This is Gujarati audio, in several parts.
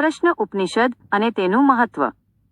પ્રશ્ન ઉપનિષદ અને તેનું મહત્વ.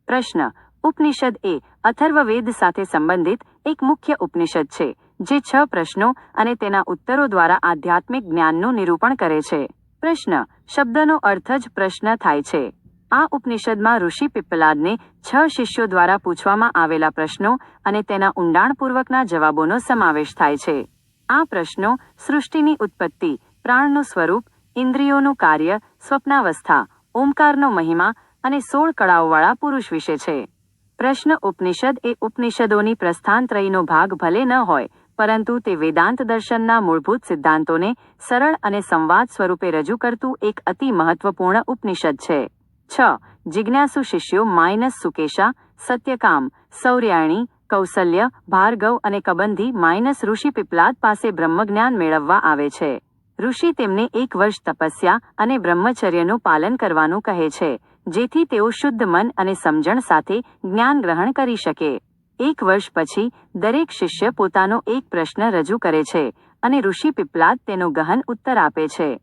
પ્રશ્ન. ઉપનિષદ એ અથર્વવેદ સાથે સંબંધિત એક મુખ્ય ઉપનિષદ છે, જે છ પ્રશ્નો અને તેના ઉત્તરો દ્વારા આધ્યાત્મિક જ્ઞાનનું નિરૂપણ કરે છે. પ્રશ્ન. શબ્દનો અર્થ જ પ્રશ્ન થાય છે. આ ઉપનિષદમાં ઋષિ પિપ્પલાદને છ શિષ્યો દ્વારા પૂછવામાં આવેલા પ્રશ્નો અને તેના ઊંડાણપૂર્વકના જવાબોનો સમાવેશ થાય છે. આ પ્રશ્નો સૃષ્ટિની ઉત્પત્તિ, પ્રાણનું સ્વરૂપ, ઇન્દ્રિયોનું કાર્ય, સ્વપ્નાવસ્થા ઓમકારનો મહિમા અને સોળ કળાઓવાળા પુરુષ વિશે છે. પ્રશ્ન ઉપનિષદ એ ઉપનિષદોની પ્રસ્થાનત્રયીનો ભાગ ભલે ન હોય, પરંતુ તે વેદાંત દર્શનના મૂળભૂત સિદ્ધાંતોને સરળ અને સંવાદ સ્વરૂપે રજૂ કરતું એક અતિ મહત્વપૂર્ણ ઉપનિષદ છે. છ. જિજ્ઞાસુ શિષ્યો માઇનસ સુકેશા, સત્યકામ, સૌર્યાણી કૌશલ્ય ભાર્ગવ અને કબંધી માઇનસ ઋષિ પીપલાદ પાસે બ્રહ્મજ્ઞાન મેળવવા આવે છે. ઋષિ તેમને એક વર્ષ તપસ્યા અને બ્રહ્મચર્યનું પાલન કરવાનું કહે છે, જેથી તેઓ શુદ્ધ મન અને સમજણ સાથે જ્ઞાન ગ્રહણ કરી શકે. એક વર્ષ પછી, દરેક શિષ્ય પોતાનો એક પ્રશ્ન રજૂ કરે છે અને ઋષિ પીપલાદ તેનો ગહન ઉત્તર આપે છે.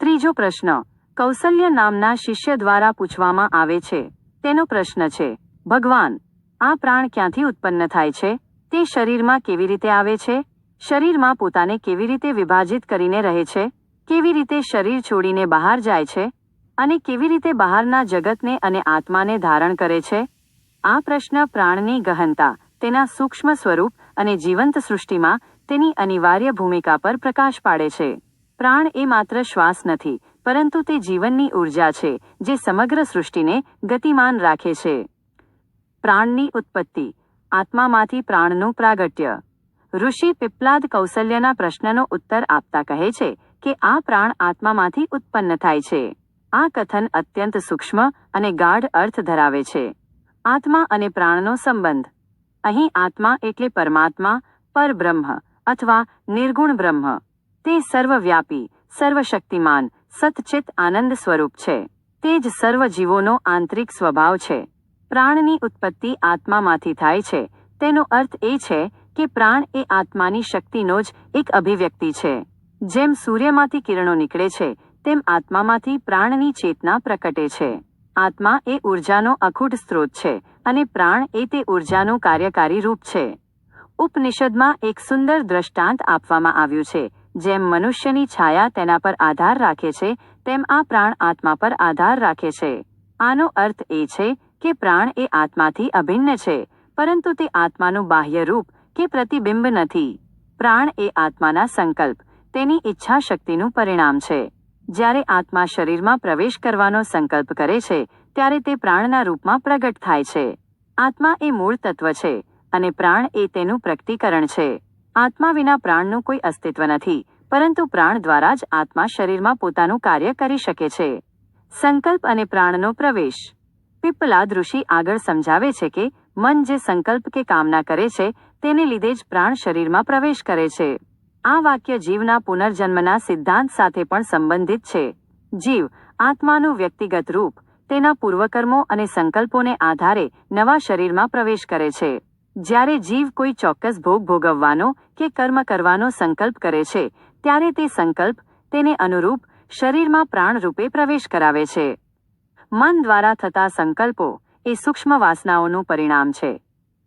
ત્રીજો પ્રશ્ન કૌશલ્ય નામના શિષ્ય દ્વારા પૂછવામાં આવે છે. તેનો પ્રશ્ન છે, ભગવાન, આ પ્રાણ ક્યાંથી ઉત્પન્ન થાય છે? તે શરીરમાં કેવી રીતે આવે છે? શરીરમાં પોતાને કેવી રીતે વિભાજિત કરીને રહે છે, કેવી રીતે શરીર છોડીને બહાર જાય છે અને કેવી રીતે બહારના જગતને અને આત્માને ધારણ કરે છે? આ પ્રશ્ન પ્રાણની ગહનતા, તેના સૂક્ષ્મ સ્વરૂપ અને જીવંત સૃષ્ટિમાં તેની અનિવાર્ય ભૂમિકા પર પ્રકાશ પાડે છે. પ્રાણ એ માત્ર શ્વાસ નથી, પરંતુ તે જીવનની ઊર્જા છે, જે સમગ્ર સૃષ્ટિને ગતિમાન રાખે છે. પ્રાણની ઉત્પત્તિ, આત્મામાંથી પ્રાણનું પ્રાગટ્ય. ઋષિ પીપલાદ કૌશલ્યના પ્રશ્નનો ઉત્તર આપતા કહે છે કે આ પ્રાણ આત્મામાંથી ઉત્પન્ન થાય છે. આ કથન અત્યંત સૂક્ષ્મ અને ગાઢ અર્થ ધરાવે છે. આત્મા અને પ્રાણનો સંબંધ. અહીં આત્મા એટલે પરમાત્મા, પરબ્રહ્મ અથવા નિર્ગુણ બ્રહ્મ. તે સર્વવ્યાપી, સર્વશક્તિમાન, સતચિત આનંદ સ્વરૂપ છે. તે જ સર્વ જીવોનો આંતરિક સ્વભાવ છે. પ્રાણની ઉત્પત્તિ આત્મામાંથી થાય છે. તેનો અર્થ એ છે કે પ્રાણ એ આત્માની શક્તિનો જ એક અભિવ્યક્તિ છે. જેમ સૂર્યમાંથી કિરણો નીકળે છે, તેમ આત્મામાંથી પ્રાણની ચેતના પ્રકટે છે. આત્મા એ ઉર્જાનો અખૂટ સ્ત્રોત છે અને પ્રાણ એ તે ઉર્જાનું કાર્યકારી રૂપ છે. ઉપનિષદમાં એક સુંદર દ્રષ્ટાંત આપવામાં આવ્યું છે, જેમ મનુષ્યની છાયા તેના પર આધાર રાખે છે, તેમ આ પ્રાણ આત્મા પર આધાર રાખે છે. આનો અર્થ એ છે કે પ્રાણ એ આત્માથી અભિન્ન છે, પરંતુ તે આત્માનું બાહ્ય રૂપ કે પ્રતિબિંબ નથી. પ્રાણ એ આત્માના સંકલ્પ. તેની ઈચ્છા શક્તિનું પરિણામ છે. જ્યારે આત્મા શરીરમાં પ્રવેશ કરવાનો સંકલ્પ કરે છે, ત્યારે તે પ્રાણના રૂપમાં પ્રગટ થાય છે. આત્મા એ મૂળ તત્વ છે અને પ્રાણ એ તેનું પ્રકટીકરણ છે. આત્મા વિના પ્રાણનું કોઈ અસ્તિત્વ નથી, પરંતુ પ્રાણ દ્વારા જ આત્મા શરીરમાં પોતાનું કાર્ય કરી શકે છે. સંકલ્પ અને પ્રાણનો પ્રવેશ. પીપલાદ ઋષિ આગળ સમજાવે છે કે મન જે સંકલ્પ કે કામના કરે છે તેને લીધે જ પ્રાણ શરીરમાં પ્રવેશ કરે છે. આ વાક્ય જીવના પુનર્જન્મના સિદ્ધાંત સાથે પણ સંબંધિત છે. જીવ, આત્માનું વ્યક્તિગત રૂપ, તેના પૂર્વકર્મો અને સંકલ્પોને આધારે નવા શરીરમાં પ્રવેશ કરે છે. જ્યારે જીવ કોઈ ચોક્કસ ભોગ ભોગવવાનો કે કર્મ કરવાનો સંકલ્પ કરે છે, ત્યારે તે સંકલ્પ, તેને અનુરૂપ શરીરમાં પ્રાણ રૂપે પ્રવેશ કરાવે છે. મન દ્વારા થતા સંકલ્પો એ સૂક્ષ્મ વાસનાઓનું પરિણામ છે.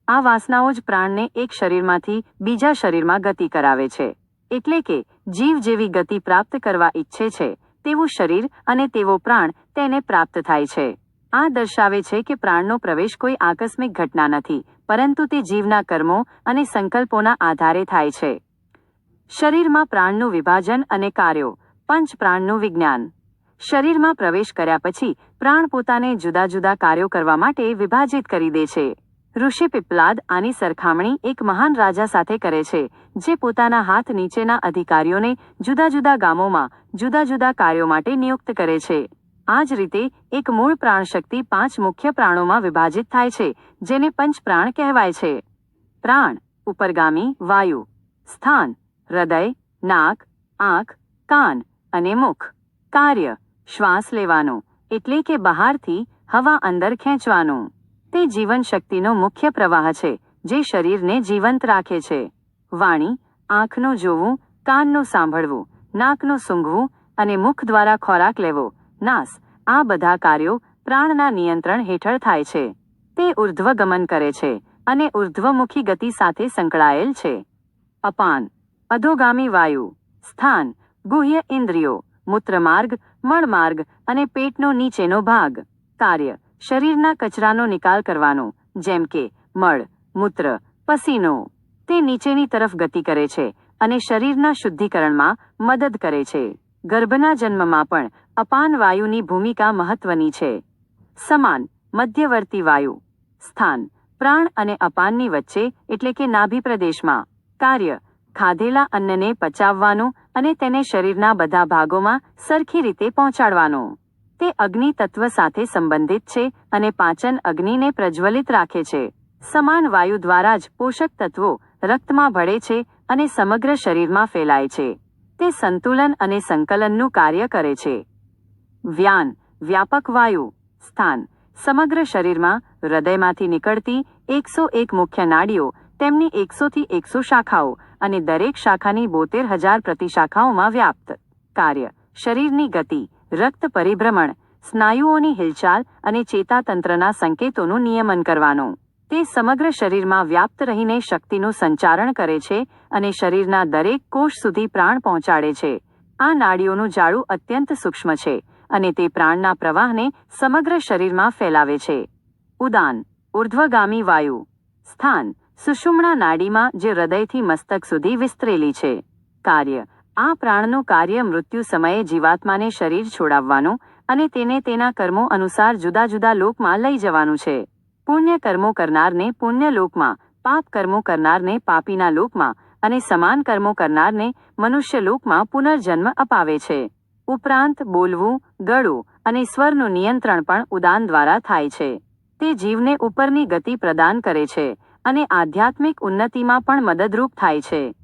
આ વાસનાઓ જ પ્રાણને એક શરીરમાંથી બીજા શરીરમાં ગતિ કરાવે છે. એટલે કે, જીવ જેવી ગતિ પ્રાપ્ત કરવા ઈચ્છે છે, તેવું શરીર અને તેવો પ્રાણ તેને પ્રાપ્ત થાય છે. આ દર્શાવે છે કે પ્રાણનો પ્રવેશ કોઈ આકસ્મિક ઘટના નથી, પરંતુ તે જીવના કર્મો અને સંકલ્પોના આધારે થાય છે. શરીરમાં પ્રાણનું વિભાજન અને કાર્યો, પંચ પ્રાણનું વિજ્ઞાન. શરીરમાં પ્રવેશ કર્યા પછી પ્રાણ પોતાને જુદા જુદા કાર્યો કરવા માટે વિભાજિત કરી દે છે. ઋષિ પીપલાદ આની સરખામણી એક મહાન રાજા સાથે કરે છે, જે પોતાના હાથ નીચેના અધિકારીઓને જુદા જુદા ગામોમાં, જુદા જુદા કાર્યો માટે નિયુક્ત કરે છે. આ જ રીતે, એક મૂળ પ્રાણશક્તિ પાંચ મુખ્ય પ્રાણોમાં વિભાજિત થાય છે, જેને પંચપ્રાણ કહેવાય છે. પ્રાણ, ઉપરગામી, વાયુ. સ્થાન, હૃદય, નાક, આંખ, કાન અને મુખ. કાર્ય, શ્વાસ લેવાનો, એટલે કે બહારથી હવા અંદર ખેંચવાનું. તે જીવન શક્તિનો મુખ્ય પ્રવાહ છે, જે શરીરને જીવંત રાખે છે. વાણી, આંખનું જોવું, કાનનું સાંભળવું, નાકનું સૂંઘવું અને મુખ દ્વારા ખોરાક લેવો, નાસ, આ બધા કાર્યો પ્રાણના નિયંત્રણ હેઠળ થાય છે. તે ઉર્ધ્વગમન કરે છે અને ઉર્ધ્વમુખી ગતિ સાથે સંકળાયેલ છે. અપાન, અધોગામી વાયુ, સ્થાન, ગુહ્ય ઇન્દ્રિયો, મૂત્રમાર્ગ મળમાર્ગ અને પેટનો નીચેનો ભાગ. કાર્ય શરીરના કચરાનો નિકાલ કરવાનો, જેમ કે મળ, મૂત્ર, પસીનો. તે નીચેની તરફ ગતિ કરે છે અને શરીરના શુદ્ધિકરણમાં મદદ કરે છે. ગર્ભના જન્મમાં પણ અપાન વાયુની ભૂમિકા મહત્વની છે. સમાન, મધ્યવર્તી વાયુ. સ્થાન, પ્રાણ અને અપાનની વચ્ચે, એટલે કે નાભી પ્રદેશમાં. કાર્ય, ખાધેલા અન્નને પચાવવાનું અને તેને શરીરના બધા ભાગોમાં સરખી રીતે પહોંચાડવાનું. તે અગ્નિ તત્વ સાથે સંબંધિત છે અને પાચન અગ્નિને પ્રજ્વલિત રાખે છે. સમાન વાયુ દ્વારા જ પોષક તત્વો રક્તમાં ભળે છે અને સમગ્ર શરીરમાં ફેલાય છે. તે સંતુલન અને સંકલનનું કાર્ય કરે છે. વ્યાન, વ્યાપક વાયુ. સ્થાન, સમગ્ર શરીરમાં હૃદયમાંથી નીકળતી એકસો એક મુખ્ય નાડીઓ, તેમની એકસોથી એકસો શાખાઓ અને દરેક શાખાની બોતેર હજાર પ્રતિશાખાઓમાં વ્યાપ્ત. કાર્ય, શરીરની ગતિ. રક્ત પરિભ્રમણ, સ્નાયુઓની હિલચાલ અને ચેતાતંત્રના સંકેતોનું નિયમન કરવાનું. તે સમગ્ર શરીરમાં વ્યાપ્ત રહીને શક્તિનું સંચારણ કરે છે અને શરીરના દરેક કોષ સુધી પ્રાણ પહોંચાડે છે. આ નાડીઓનું જાળું અત્યંત સૂક્ષ્મ છે અને તે પ્રાણના પ્રવાહને સમગ્ર શરીરમાં ફેલાવે છે. ઉદાન, ઉર્ધ્વગામી વાયુ. સ્થાન, સુષુમણા નાડીમાં જે હૃદયથી મસ્તક સુધી વિસ્તરેલી છે. કાર્ય આ પ્રાણનું કાર્ય મૃત્યુ સમયે જીવાત્માને શરીર છોડાવવાનું અને તેને તેના કર્મો અનુસાર જુદા જુદા લોકમાં લઈ જવાનું છે. પુણ્ય કર્મો કરનારને પુણ્ય લોકમાં, પાપ કર્મો કરનારને પાપીના લોકમાં અને સમાન કર્મો કરનારને મનુષ્ય લોકમાં પુનર્જન્મ અપાવે છે. ઉપરાંત બોલવું ગળું અને સ્વરનું નિયંત્રણ પણ ઉદાન દ્વારા થાય છે. તે જીવને ઉપરની ગતિ પ્રદાન કરે છે અને આધ્યાત્મિક ઉન્નતિમાં પણ મદદરૂપ થાય છે.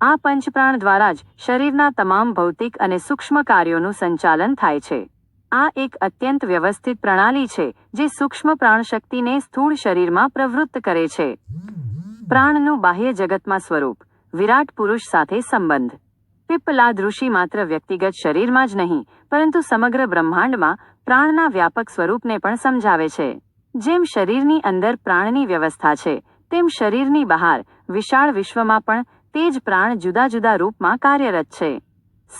આ પંચપ્રાણ દ્વારા જ શરીરના તમામ ભૌતિક અને સૂક્ષ્મ કાર્યોનું સંચાલન થાય છે. આ એક અત્યંત વ્યવસ્થિત પ્રણાલી છે, જે સૂક્ષ્મ પ્રાણશક્તિને સ્થૂળ શરીરમાં પ્રવૃત્ત કરે છે. પ્રાણનું બાહ્ય જગતમાં સ્વરૂપ, વિરાટ પુરુષ સાથે સંબંધ. પિપ્પલાદ ઋષિ માત્ર વ્યક્તિગત શરીરમાં જ નહીં, પરંતુ સમગ્ર બ્રહ્માંડમાં પ્રાણના વ્યાપક સ્વરૂપને પણ સમજાવે છે. જેમ શરીરની અંદર પ્રાણની વ્યવસ્થા છે, તેમ શરીરની બહાર, વિશાળ વિશ્વમાં પણ તે જ પ્રાણ જુદા જુદા રૂપમાં કાર્યરત છે.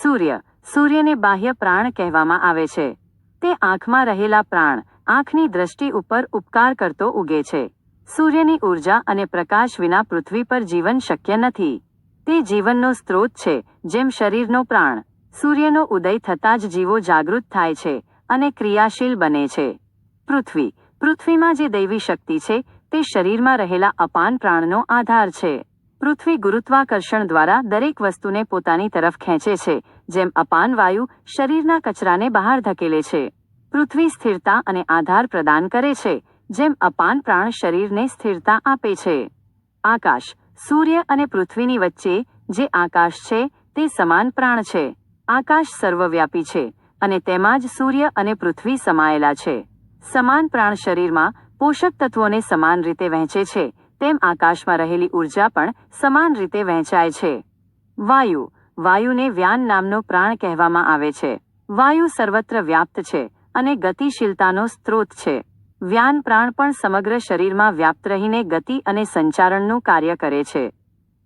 સૂર્ય, સૂર્યને બાહ્ય પ્રાણ કહેવામાં આવે છે. તે આંખમાં રહેલા પ્રાણ, આંખની દ્રષ્ટિ ઉપર ઉપકાર કરતો ઉગે છે. સૂર્યની ઊર્જા અને પ્રકાશ વિના પૃથ્વી પર જીવન શક્ય નથી. તે જીવનનો સ્ત્રોત છે, જેમ શરીરનો પ્રાણ. સૂર્યનો ઉદય થતાં જ જીવો જાગૃત થાય છે અને ક્રિયાશીલ બને છે. પૃથ્વી, પૃથ્વીમાં જે દૈવી શક્તિ છે, તે શરીરમાં રહેલા અપાન પ્રાણનો આધાર છે. પૃથ્વી ગુરુત્વાકર્ષણ દ્વારા દરેક વસ્તુને પોતાની તરફ ખેંચે છે, જેમ અપાન વાયુ શરીરના કચરાને બહાર ધકેલે છે. પૃથ્વી સ્થિરતા અને આધાર પ્રદાન કરે છે, જેમ અપાન પ્રાણ શરીરને સ્થિરતા આપે છે. આકાશ, સૂર્ય અને પૃથ્વીની વચ્ચે જે આકાશ છે, તે સમાન પ્રાણ છે. આકાશ સર્વવ્યાપી છે અને તેમાં જ સૂર્ય અને પૃથ્વી સમાયેલા છે. સમાન પ્રાણ શરીરમાં પોષક તત્વોને સમાન રીતે વહેંચે છે તેમ આકાશમાં રહેલી ઊર્જા પણ સમાન રીતે વહેંચાય છે. વાયુ. વાયુને વ્યાન નામનો પ્રાણ કહેવામાં આવે છે. વાયુ સર્વત્ર વ્યાપ્ત છે અને ગતિશીલતાનો સ્ત્રોત છે. વ્યાન પ્રાણ પણ સમગ્ર શરીરમાં વ્યાપ્ત રહીને ગતિ અને સંચારણનું કાર્ય કરે છે.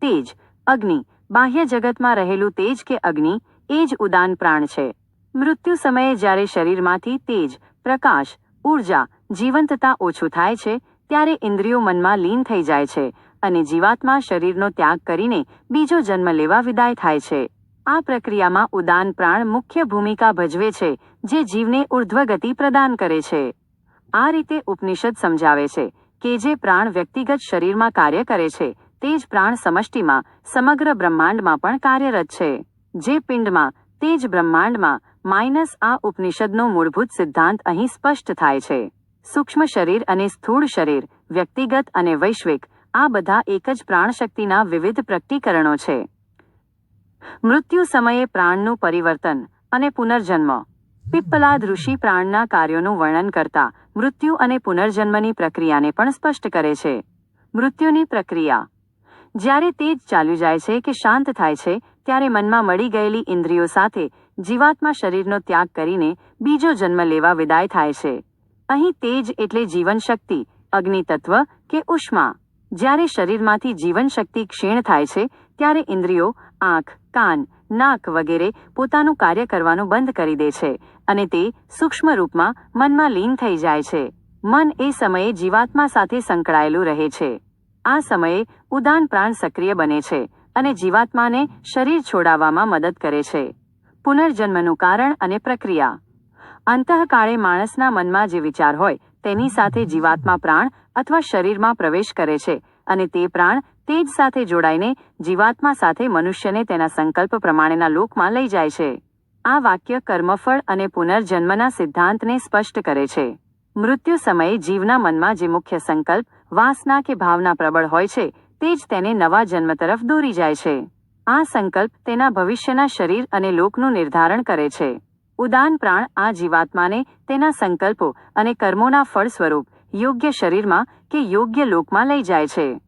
તેજ. અગ્નિ. બાહ્ય જગતમાં રહેલું તેજ કે અગ્નિ એ જ ઉદાન પ્રાણ છે. મૃત્યુ સમયે જ્યારે શરીરમાંથી તેજ, પ્રકાશ, ઊર્જા જીવંતતા ઓછું થાય છે ત્યારે ઇન્દ્રિયો મનમાં લીન થઈ જાય છે અને જીવાત્મા શરીરનો ત્યાગ કરીને બીજો જન્મ લેવા વિદાય થાય છે. આ પ્રક્રિયામાં ઉદાન પ્રાણ મુખ્ય ભૂમિકા ભજવે છે, જે જીવને ઉર્ધ્વગતિ પ્રદાન કરે છે. આ રીતે ઉપનિષદ સમજાવે છે કે જે પ્રાણ વ્યક્તિગત શરીરમાં કાર્ય કરે છે, તે જ પ્રાણ સમષ્ટિમાં, સમગ્ર બ્રહ્માંડમાં પણ કાર્યરત છે. જે પિંડમાં, તે જ બ્રહ્માંડમાં, માઇનસ આ ઉપનિષદનો મૂળભૂત સિદ્ધાંત અહીં સ્પષ્ટ થાય છે. સૂક્ષ્મ શરીર અને સ્થૂળ શરીર, વ્યક્તિગત અને વૈશ્વિક, આ બધા એક જ પ્રાણશક્તિના વિવિધ પ્રકટીકરણો છે. મૃત્યુ સમયે પ્રાણનું પરિવર્તન અને પુનર્જન્મ. પિપ્પલાદ ઋષિ પ્રાણના કાર્યોનું વર્ણન કરતા મૃત્યુ અને પુનર્જન્મની પ્રક્રિયાને પણ સ્પષ્ટ કરે છે. મૃત્યુની પ્રક્રિયા. જ્યારે તે જ ચાલ્યું જાય છે કે શાંત થાય છે, ત્યારે મનમાં મળી ગયેલી ઇન્દ્રિયો સાથે જીવાત્મા શરીરનો ત્યાગ કરીને બીજો જન્મ લેવા વિદાય થાય છે. અહીં તેજ એટલે જીવનશક્તિ, અગ્નિતત્વ કે ઉષ્મા. જ્યારે શરીરમાંથી જીવનશક્તિ ક્ષીણ થાય છે, ત્યારે ઇન્દ્રિયો, આંખ, કાન, નાક વગેરે પોતાનું કાર્ય કરવાનું બંધ કરી દે છે અને તે સૂક્ષ્મ રૂપમાં મનમાં લીન થઈ જાય છે. મન એ સમયે જીવાત્મા સાથે સંકળાયેલું રહે છે. આ સમયે ઉદાન પ્રાણ સક્રિય બને છે અને જીવાત્માને શરીર છોડાવવામાં મદદ કરે છે. પુનર્જન્મનું કારણ અને પ્રક્રિયા. અંતઃકાળે માણસના મનમાં જે વિચાર હોય, તેની સાથે જીવાત્મા પ્રાણ અથવા શરીરમાં પ્રવેશ કરે છે અને તે પ્રાણ તે જ સાથે જોડાઈને જીવાત્મા સાથે મનુષ્યને તેના સંકલ્પ પ્રમાણેના લોકમાં લઈ જાય છે. આ વાક્ય કર્મફળ અને પુનર્જન્મના સિદ્ધાંતને સ્પષ્ટ કરે છે. મૃત્યુ સમયે જીવના મનમાં જે મુખ્ય સંકલ્પ, વાસના કે ભાવના પ્રબળ હોય છે, તે જ તેને નવા જન્મ તરફ દોરી જાય છે. આ સંકલ્પ તેના ભવિષ્યના શરીર અને લોકનું નિર્ધારણ કરે છે. ઉદાન પ્રાણ આ જીવાત્માને તેના સંકલ્પો અને કર્મોના ફળ સ્વરૂપ યોગ્ય શરીરમાં કે યોગ્ય લોકમાં લઈ જાય છે.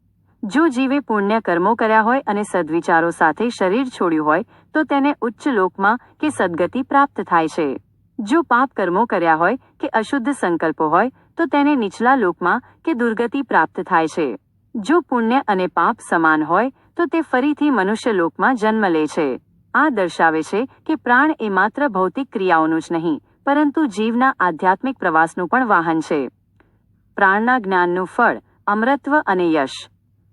જો જીવે પુણ્ય કર્મો કર્યા હોય અને સદવિચારો સાથે શરીર છોડ્યું હોય, તો તેને ઉચ્ચ લોકમાં કે સદગતિ પ્રાપ્ત થાય છે. જો પાપ કર્મો કર્યા હોય કે અશુદ્ધ સંકલ્પો હોય, તો તેને નીચલા લોકમાં કે દુર્ગતિ પ્રાપ્ત થાય છે. જો પુણ્ય અને પાપ સમાન હોય, તો તે ફરીથી મનુષ્ય લોકમાં જન્મ લે છે. આ દર્શાવે છે કે પ્રાણ એ માત્ર ભૌતિક ક્રિયાઓનું જ નહીં, પરંતુ જીવના આધ્યાત્મિક પ્રવાસનું પણ વાહન છે. પ્રાણના જ્ઞાનનું ફળ, અમરત્વ અને યશ.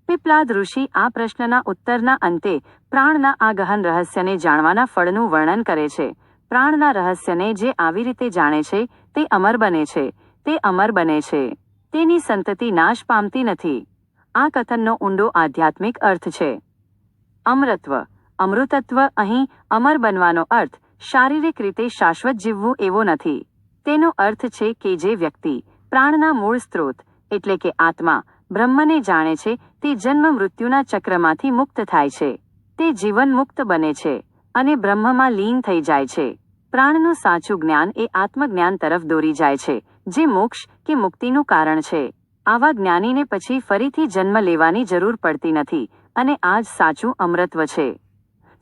પીપલાદ ઋષિ આ પ્રશ્નના ઉત્તરના અંતે પ્રાણના આ ગહન રહસ્યને જાણવાના ફળનું વર્ણન કરે છે. પ્રાણના રહસ્યને જે આવી રીતે જાણે છે, તે અમર બને છે. તે અમર બને છે. તેની સંતતિ નાશ પામતી નથી. આ કથનનો ઊંડો આધ્યાત્મિક અર્થ છે. અમરત્વ અમૃતત્વ અહીં અમર બનવાનો અર્થ શારીરિક રીતે શાશ્વત જીવવું એવો નથી. તેનો અર્થ છે કે જે વ્યક્તિ પ્રાણના મૂળ સ્ત્રોત એટલે કે આત્મા બ્રહ્મને જાણે છે તે જન્મ મૃત્યુના ચક્રમાંથી મુક્ત થાય છે. તે જીવન મુક્ત બને છે અને બ્રહ્મમાં લીન થઈ જાય છે. પ્રાણનું સાચું જ્ઞાન એ આત્મજ્ઞાન તરફ દોરી જાય છે, જે મોક્ષ કે મુક્તિનું કારણ છે. આવા જ્ઞાનીને પછી ફરીથી જન્મ લેવાની જરૂર પડતી નથી અને આ જ સાચું અમૃત્વ છે.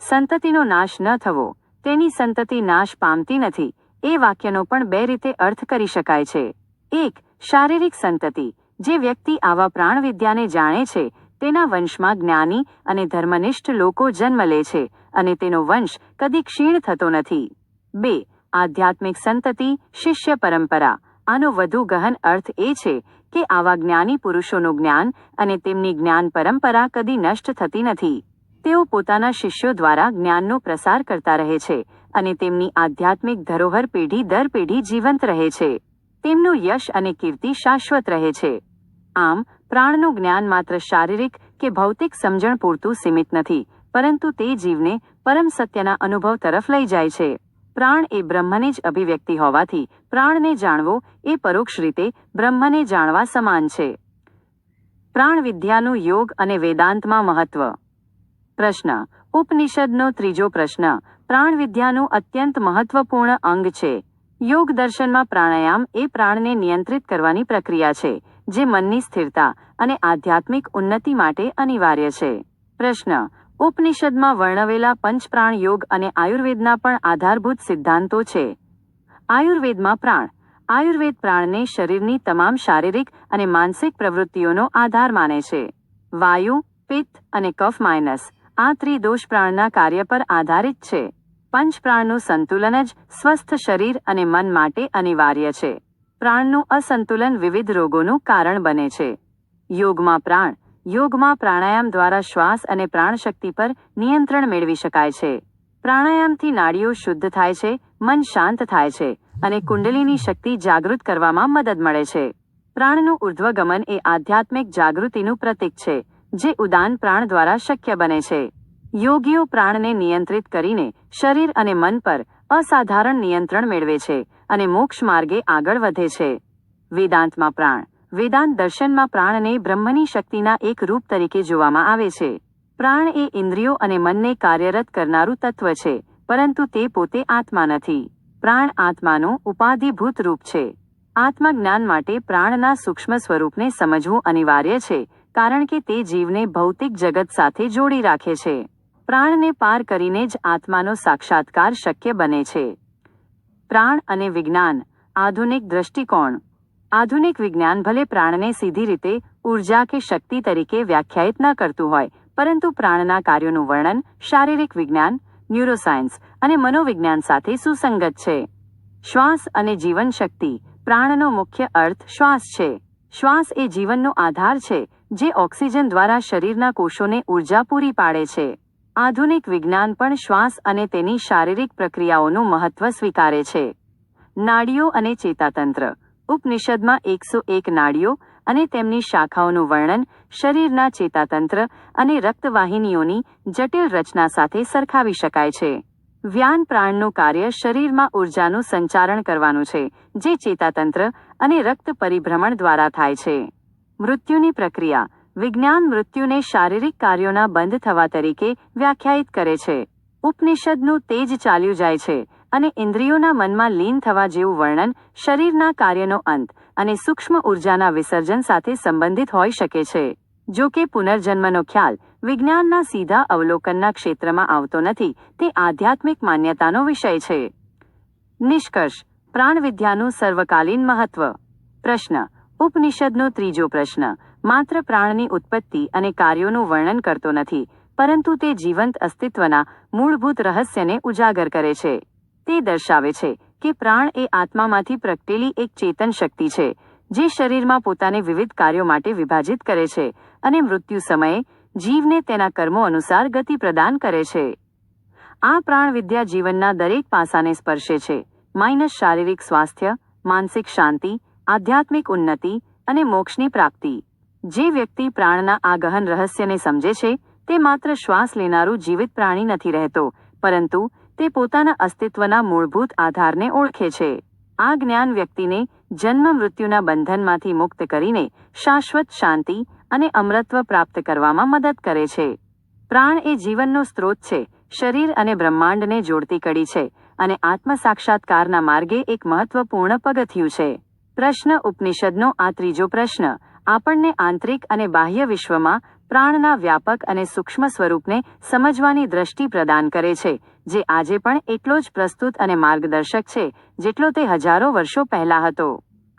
સંતતિનો નાશ ન થવો. તેની સંતતિ નાશ પામતી નથી. એ વાક્યનો પણ બે રીતે અર્થ કરી શકાય છે. એક, શારીરિક સંતતિ, જે વ્યક્તિ આવા પ્રાણવિદ્યાને જાણે છે, તેના વંશમાં જ્ઞાની અને ધર્મનિષ્ઠ લોકો જન્મ લે છે અને તેનો વંશ કદી ક્ષીણ થતો નથી. બે, આધ્યાત્મિક સંતતિ, શિષ્ય પરંપરા. આનો વધુ ગહન અર્થ એ છે કે આવા જ્ઞાની પુરુષોનું જ્ઞાન અને તેમની જ્ઞાન પરંપરા કદી નષ્ટ થતી નથી. તેઓ પોતાના શિષ્યો દ્વારા જ્ઞાનનો પ્રસાર કરતા રહે છે અને તેમની આધ્યાત્મિક ધરોહર પેઢી દર પેઢી જીવંત રહે છે. તેમનું યશ અને કીર્તિ શાશ્વત રહે છે. આમ, પ્રાણનું જ્ઞાન માત્ર શારીરિક કે ભૌતિક સમજણ પૂરતું સીમિત નથી, પરંતુ તે જીવને પરમ સત્યના અનુભવ તરફ લઈ જાય છે. પ્રાણ એ બ્રહ્મને જ અભિવ્યક્તિ હોવાથી પ્રાણને જાણવો એ પરોક્ષ રીતે બ્રહ્મને જાણવા સમાન છે. પ્રાણ વિદ્યાનું યોગ અને વેદાંતમાં મહત્વ પ્રશ્ન. ઉપનિષદનો ત્રીજો પ્રશ્ન. પ્રાણ વિદ્યાનું અત્યંત મહત્વપૂર્ણ અંગ છે. યોગ દર્શનમાં પ્રાણાયામ એ પ્રાણને નિયંત્રિત કરવાની પ્રક્રિયા છે, જે મનની સ્થિરતા અને આધ્યાત્મિક ઉન્નતિ માટે અનિવાર્ય છે. પ્રશ્ન. ઉપનિષદમાં વર્ણવેલા પંચપ્રાણ યોગ અને આયુર્વેદના પણ આધારભૂત સિદ્ધાંતો છે. આયુર્વેદમાં પ્રાણ. આયુર્વેદ પ્રાણને શરીરની તમામ શારીરિક અને માનસિક પ્રવૃત્તિઓનો આધાર માને છે. વાયુ, પિત્ત અને કફ માઇનસ. આ ત્રિદોષ પ્રાણના કાર્ય પર આધારિત છે. પંચપ્રાણનું સંતુલન જ સ્વસ્થ શરીર અને મન માટે અનિવાર્ય છે. પ્રાણનું અસંતુલન વિવિધ રોગોનું કારણ બને છે. યોગમાં પ્રાણ, યોગમાં પ્રાણાયામ દ્વારા શ્વાસ અને પ્રાણશક્તિ પર નિયંત્રણ મેળવી શકાય છે. પ્રાણાયામથી નાડીઓ શુદ્ધ થાય છે, મન શાંત થાય છે અને કુંડલીની શક્તિ જાગૃત કરવામાં મદદ મળે છે. પ્રાણનું ઉર્ધ્વગમન એ આધ્યાત્મિક જાગૃતિનું પ્રતીક છે. જે ઉદાન પ્રાણ દ્વારા શક્ય બને છે. યોગીઓ પ્રાણને નિયંત્રિત કરીને શરીર અને મન પર અસાધારણ નિયંત્રણ મેળવે છે અને મોક્ષ માર્ગે આગળ વધે છે. વેદાંતમાં પ્રાણ, વેદાંત દર્શનમાં પ્રાણને બ્રહ્મની શક્તિના એક રૂપ તરીકે જોવામાં આવે છે. પ્રાણ એ ઇન્દ્રિયો અને મનને કાર્યરત કરનારું તત્વ છે, પરંતુ તે પોતે આત્મા નથી. પ્રાણ આત્માનું ઉપાધિભૂત રૂપ છે. આત્મજ્ઞાન માટે પ્રાણના સૂક્ષ્મ સ્વરૂપને સમજવું અનિવાર્ય છે કારણ કે તે જીવને ભૌતિક જગત સાથે જોડી રાખે છે. પ્રાણને પાર કરીને જ આત્માનો સાક્ષાત્કાર શક્ય બને છે. પ્રાણ અને વિજ્ઞાન, આધુનિક દૃષ્ટિકોણ આધુનિક વિજ્ઞાન ભલે પ્રાણને સીધી રીતે ઊર્જા કે શક્તિ તરીકે વ્યાખ્યાયિત ન કરતું હોય, પરંતુ પ્રાણના કાર્યોનું વર્ણન, શારીરિક વિજ્ઞાન, ન્યુરોસાયન્સ અને મનોવિજ્ઞાન સાથે સુસંગત છે. શ્વાસ અને જીવન શક્તિ પ્રાણનો મુખ્ય અર્થ શ્વાસ છે. શ્વાસ એ જીવનનો આધાર છે જે ઓક્સિજન દ્વારા શરીરના કોષોને ઊર્જા પૂરી પાડે છે. આધુનિક વિજ્ઞાન પણ શ્વાસ અને તેની શારીરિક પ્રક્રિયાઓનું મહત્વ સ્વીકારે છે. નાડીઓ અને ચેતાતંત્ર. ઉપનિષદમાં એકસો એક નાડીઓ અને તેમની શાખાઓનું વર્ણન શરીરના ચેતાતંત્ર અને રક્તવાહિનીઓની જટિલ રચના સાથે સરખાવી શકાય છે. વ્યાન પ્રાણનું કાર્ય શરીરમાં ઉર્જાનું સંચારણ કરવાનું છે, જે ચેતાતંત્ર અને રક્ત પરિભ્રમણ દ્વારા થાય છે. મૃત્યુની પ્રક્રિયા. વિજ્ઞાન મૃત્યુને શારીરિક કાર્યોના બંધ થવા તરીકે વ્યાખ્યાયિત કરે છે. ઉપનિષદનું તેજ ચાલ્યું જાય છે અને ઇન્દ્રિયોના મનમાં લીન થવા જેવું વર્ણન શરીરના કાર્યનો અંત અને સૂક્ષ્મ ઉર્જાના વિસર્જન સાથે સંબંધિત હોઈ શકે છે. જો કે પુનર્જન્મનો ખ્યાલ વિજ્ઞાનના સીધા અવલોકનના ક્ષેત્રમાં આવતો નથી, તે આધ્યાત્મિક માન્યતાનો વિષય છે. નિષ્કર્ષ. પ્રાણવિદ્યાનું સર્વકાલીન મહત્વ. પ્રશ્ન. ઉપનિષદનો ત્રીજો પ્રશ્ન. માત્ર પ્રાણની ઉત્પત્તિ અને કાર્યોનું વર્ણન કરતો નથી, પરંતુ તે જીવંત અસ્તિત્વના મૂળભૂત રહસ્યને ઉજાગર કરે છે. તે દર્શાવે છે કે પ્રાણ એ આત્મામાંથી પ્રગટેલી એક ચેતન શક્તિ છે, જે શરીરમાં પોતાને વિવિધ કાર્યો માટે વિભાજિત કરે છે અને મૃત્યુ સમયે જીવને તેના કર્મો અનુસાર ગતિ પ્રદાન કરે છે. આ પ્રાણવિદ્યા જીવનના દરેક પાસાને સ્પર્શે છે. માઇનસ શારીરિક સ્વાસ્થ્ય, માનસિક શાંતિ આધ્યાત્મિક ઉન્નતિ અને મોક્ષની પ્રાપ્તિ. જે વ્યક્તિ પ્રાણના આ ગહન રહસ્યને સમજે છે, તે માત્ર શ્વાસ લેનારું જીવિત પ્રાણી નથી રહેતો, પરંતુ તે પોતાના અસ્તિત્વના મૂળભૂત આધારને ઓળખે છે. આ જ્ઞાન વ્યક્તિને જન્મ મૃત્યુના બંધનમાંથી મુક્ત કરીને શાશ્વત શાંતિ અને અમરત્વ પ્રાપ્ત કરવામાં મદદ કરે છે. પ્રાણ એ જીવનનો સ્ત્રોત છે, શરીર અને બ્રહ્માંડને જોડતી કડી છે, અને આત્મ સાક્ષાત્કારના માર્ગે એક મહત્વપૂર્ણ પગથિયું છે. પ્રશ્ન ઉપનિષદનો આ ત્રીજો પ્રશ્ન. આપણને આંતરિક અને બાહ્ય વિશ્વમાં પ્રાણના વ્યાપક અને સૂક્ષ્મ સ્વરૂપને સમજવાની દ્રષ્ટિ પ્રદાન કરે છે, જે આજે પણ એટલો જ પ્રસ્તુત અને માર્ગદર્શક છે, જેટલો તે હજારો વર્ષો પહેલા હતો.